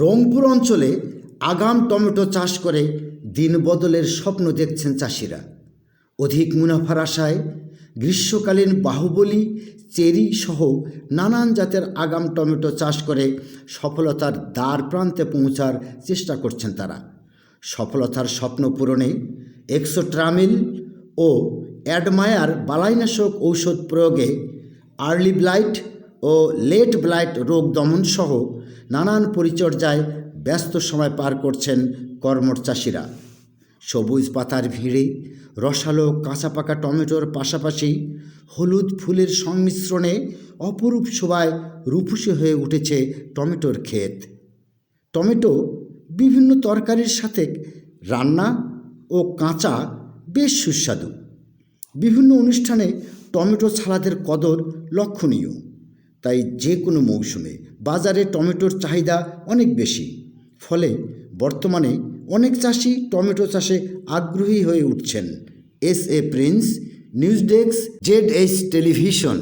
রংপুর অঞ্চলে আগাম টমেটো চাষ করে দিন বদলের স্বপ্ন দেখছেন চাষিরা। অধিক মুনাফার আশায় গ্রীষ্মকালীন বাহুবলী, চেরি সহ নানান জাতের আগাম টমেটো চাষ করে সফলতার দ্বার প্রান্তে পৌঁছার চেষ্টা করছেন তারা। সফলতার স্বপ্ন পূরণে এক্সোট্রামিল ও অ্যাডমায়ার বালাইনাশক ঔষধ প্রয়োগে আর্লি ব্লাইট ও লেট ব্লাইট রোগ দমন সহ নানান পরিচর্যায় ব্যস্ত সময় পার করছেন কর্মর চাষিরা। সবুজ পাতার ভিড়ে, রসালো কাঁচা পাকা টমেটোর পাশাপাশি হলুদ ফুলের সংমিশ্রণে অপরূপ শোভায় রূপসী হয়ে উঠেছে টমেটোর ক্ষেত। টমেটো বিভিন্ন তরকারির সাথে রান্না ও কাঁচা বেশ সুস্বাদু। বিভিন্ন অনুষ্ঠানে টমেটো ছাড়াদের কদর লক্ষণীয়। তাই যে কোনো মৌসুমে বাজারে টমেটোর চাহিদা অনেক বেশি। ফলে বর্তমানে অনেক চাষি টমেটো চাষে আগ্রহী হয়ে উঠছেন। S A Prince, news desk, Z H television.